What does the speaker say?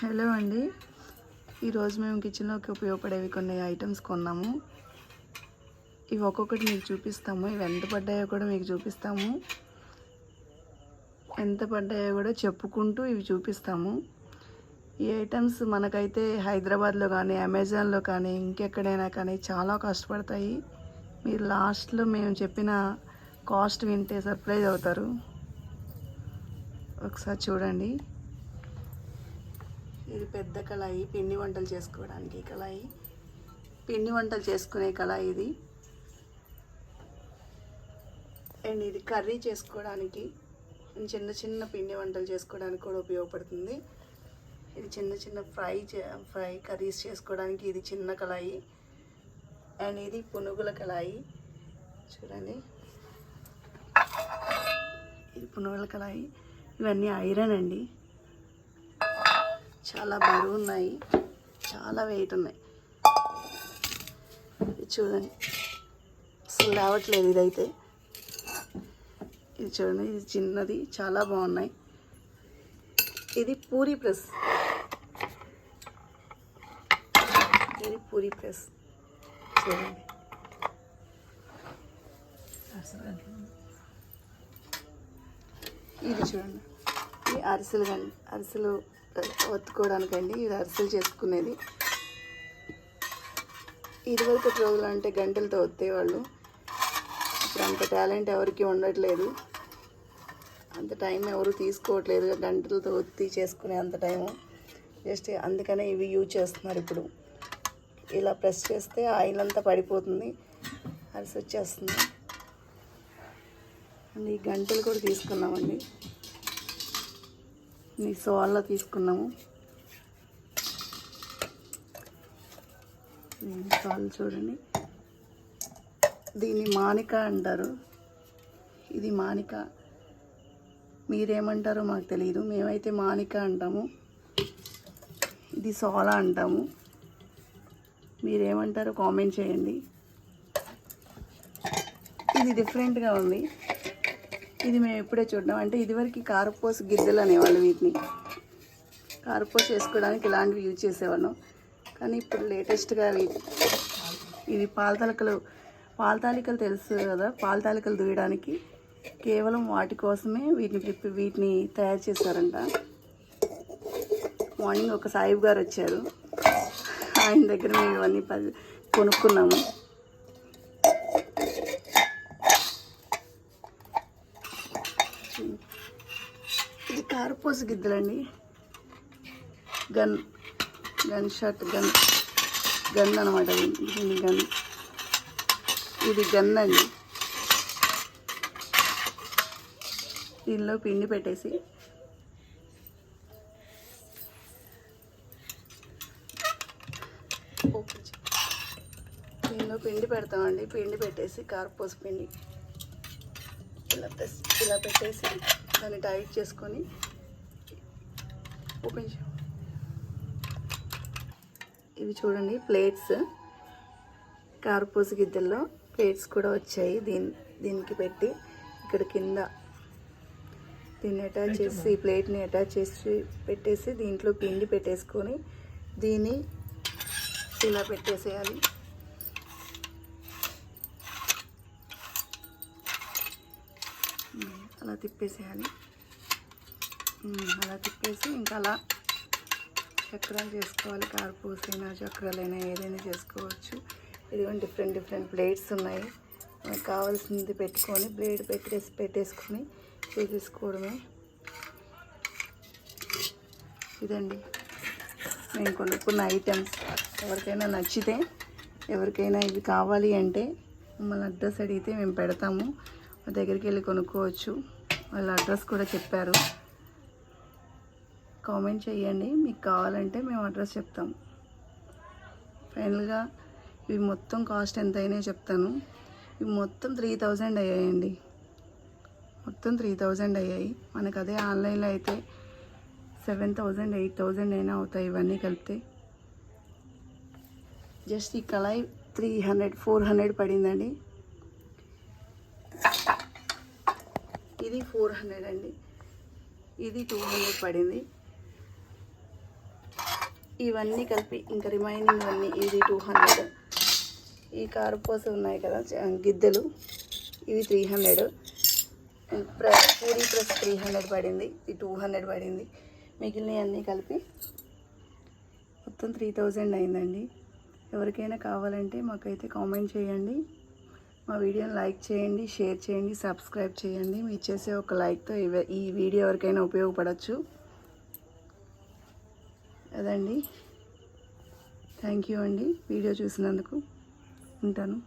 Hello అండి. ఈరోజు మేము కిచెన్లోకి ఉపయోగపడేవి కొన్ని ఐటమ్స్ కొన్నాము. ఇవి ఒక్కొక్కటి మీకు చూపిస్తాము. ఇవి ఎంత పడ్డాయో కూడా మీకు చూపిస్తాము. ఎంత పడ్డాయో కూడా చెప్పుకుంటూ ఇవి చూపిస్తాము. ఈ ఐటమ్స్ మనకైతే హైదరాబాద్లో కానీ అమెజాన్లో కానీ ఇంకెక్కడైనా కానీ చాలా కష్టపడతాయి. మీరు లాస్ట్లో మేము చెప్పిన కాస్ట్ వింటే సర్ప్రైజ్ అవుతారు. ఒకసారి చూడండి. ఇది పెద్ద కళాయి. పిండి వంటలు చేసుకోవడానికి కళాయి. పిండి వంటలు చేసుకునే కళాయి ఇది. అండ్ ఇది కర్రీ చేసుకోవడానికి చిన్న చిన్న పిండి వంటలు చేసుకోవడానికి కూడా ఉపయోగపడుతుంది. ఇది చిన్న చిన్న ఫ్రై చే- ఫ్రై కర్రీస్ చేసుకోవడానికి ఇది చిన్న కళాయి. అండ్ ఇది పునుగుల కళాయి. చూడండి. ఇది పునుగుల కళాయి. ఇవన్నీ ఐరన్ అండి. చాలా బరువు ఉన్నాయి చాలా వెయిట్ ఉన్నాయి. ఇది చూడండి. అసలు రావట్లేదు ఇదైతే. ఇది చూడండి ఇది చిన్నది చాలా బాగున్నాయి. ఇది పూరి ప్రెస్. ఇది పూరి ప్రెస్. చూడండి. ఇది చూడండి. ఇది అరిసెలు కానీ అరిసెలు ఒత్తుకోవడానికండి ఇది అరిసెలు చేసుకునేది. ఇదివరకు రోజులు అంటే గంటలతో ఒత్తేవాళ్ళు. ఇప్పుడు అంత టాలెంట్ ఎవరికి ఉండట్లేదు. అంత టైం ఎవరు తీసుకోవట్లేదు గంటలతో ఒత్తి చేసుకునే అంత టైము. జస్ట్ అందుకనే ఇవి యూజ్ చేస్తున్నారు ఇప్పుడు. ఇలా ప్రెస్ చేస్తే ఆయిల్ అంతా పడిపోతుంది అరిసి వచ్చేస్తుంది. అండ్ ఈ గంటలు కూడా తీసుకున్నామండి. మీ సోల్లో తీసుకున్నాము. సాల్ చూడండి. దీన్ని మానిక అంటారు. ఇది మానిక. మీరేమంటారో మాకు తెలియదు మేమైతే మానిక అంటాము. ఇది సోలా అంటాము. మీరేమంటారో కామెంట్ చేయండి. ఇది డిఫరెంట్గా ఉంది. ఇది మేము ఇప్పుడే చూడడం. అంటే ఇదివరకు కారపోసి గిద్దెలు అనేవాళ్ళు వీటిని. కారపోసి వేసుకోవడానికి ఇలాంటివి యూజ్ చేసేవాళ్ళం. కానీ ఇప్పుడు లేటెస్ట్గా ఇది పాలతాలికలు పాలతాలికలు తెలుసు కదా పాలతాలికలు దూయడానికి కేవలం వాటి కోసమే వీటిని ప్రిపే వీటిని తయారు చేశారంట. మార్నింగ్ ఒక సాయిబ్ గారు వచ్చారు. ఆయన దగ్గర మేము ఇవన్నీ ప- కొనుక్కున్నాము ఇది కారపోసు గిద్దలండి gun gun shot gun gun అనమాట దీని గన్. ఇది గన్ అండి. దీనిలో పిండి పెట్టేసి. దీనిలో పిండి పెడతామండి. పిండి పెట్టేసి కారపోసు పిండి ఇలా ఇలా పెట్టేసి దాన్ని టైట్ చేసుకొని ఓపెన్ ఇవి చూడండి ప్లేట్స్ కారపూస గిద్దెల్లో ప్లేట్స్ కూడా వచ్చాయి. దీని దీనికి పెట్టి ఇక్కడ కింద దీన్ని అటాచ్ చేసి ప్లేట్ని అటాచ్ చేసి పెట్టేసి దీంట్లో పిండి పెట్టేసుకొని దీన్ని ఇలా పెట్టేసేయాలి. అలా తిప్పేసేయాలి అలా తిప్పేసి ఇంకా అలా చక్రాలు చేసుకోవాలి. కారపూసైనా చక్రాలైనా ఏదైనా చేసుకోవచ్చు. ఇదిగోండి డిఫరెంట్ డిఫరెంట్ ప్లేట్స్ ఉన్నాయి. మనకు కావాల్సింది పెట్టుకొని ప్లేట్ పెట్టేసి పెట్టేసుకొని చేసేసుకోవడమే. ఇదండి. మేము కొనుక్కున్న ఐటమ్స్. ఎవరికైనా నచ్చితే ఎవరికైనా ఇవి కావాలి అంటే మమ్మల్ని అడ్రస్ అడిగితే మేము పెడతాము. మా దగ్గరికి వెళ్ళి కొనుక్కోవచ్చు. వాళ్ళ అడ్రస్ కూడా చెప్పారు. కామెంట్ చేయండి. మీకు కావాలంటే మేము అడ్రస్ చెప్తాం. ఫైనల్గా ఇవి మొత్తం కాస్ట్ ఎంత అయినా చెప్తాను. ఇవి మొత్తం త్రీ థౌజండ్ అయ్యాయండి. మొత్తం త్రీ థౌజండ్ అయ్యాయి. మనకు అదే ఆన్లైన్లో అయితే సెవెన్ థౌజండ్ ఎయిట్ థౌజండ్ అయినా అవుతాయి ఇవన్నీ కలిపితే. జస్ట్ ఈ కళాయి త్రీ హండ్రెడ్ ఫోర్ హండ్రెడ్ పడిందండి. ఇది ఫోర్ హండ్రెడ్ అండి. ఇది టూ హండ్రెడ్ పడింది. ఇవన్నీ కలిపి ఇంకా రిమైనింగ్ అన్నీ ఇది టూ హండ్రెడ్. ఈ కారపూస ఉన్నాయి కదా గిద్దెలు. ఇవి త్రీ హండ్రెడ్. ప్ర పూరీ ప్రెస్ త్రీ హండ్రెడ్ పడింది. ఇది టూ హండ్రెడ్ పడింది. మిగిలినవి అన్నీ కలిపి మొత్తం త్రీ థౌజండ్ అయిందండి. ఎవరికైనా కావాలంటే మాకైతే కామెంట్ చేయండి. మా వీడియోని లైక్ చేయండి షేర్ చేయండి సబ్స్క్రైబ్ చేయండి. మీరు చేసే ఒక లైక్తో ఈ వీడియో ఎవరికైనా ఉపయోగపడవచ్చు అదండి. థ్యాంక్ యూ అండి. వీడియో చూసినందుకు ఉంటాను.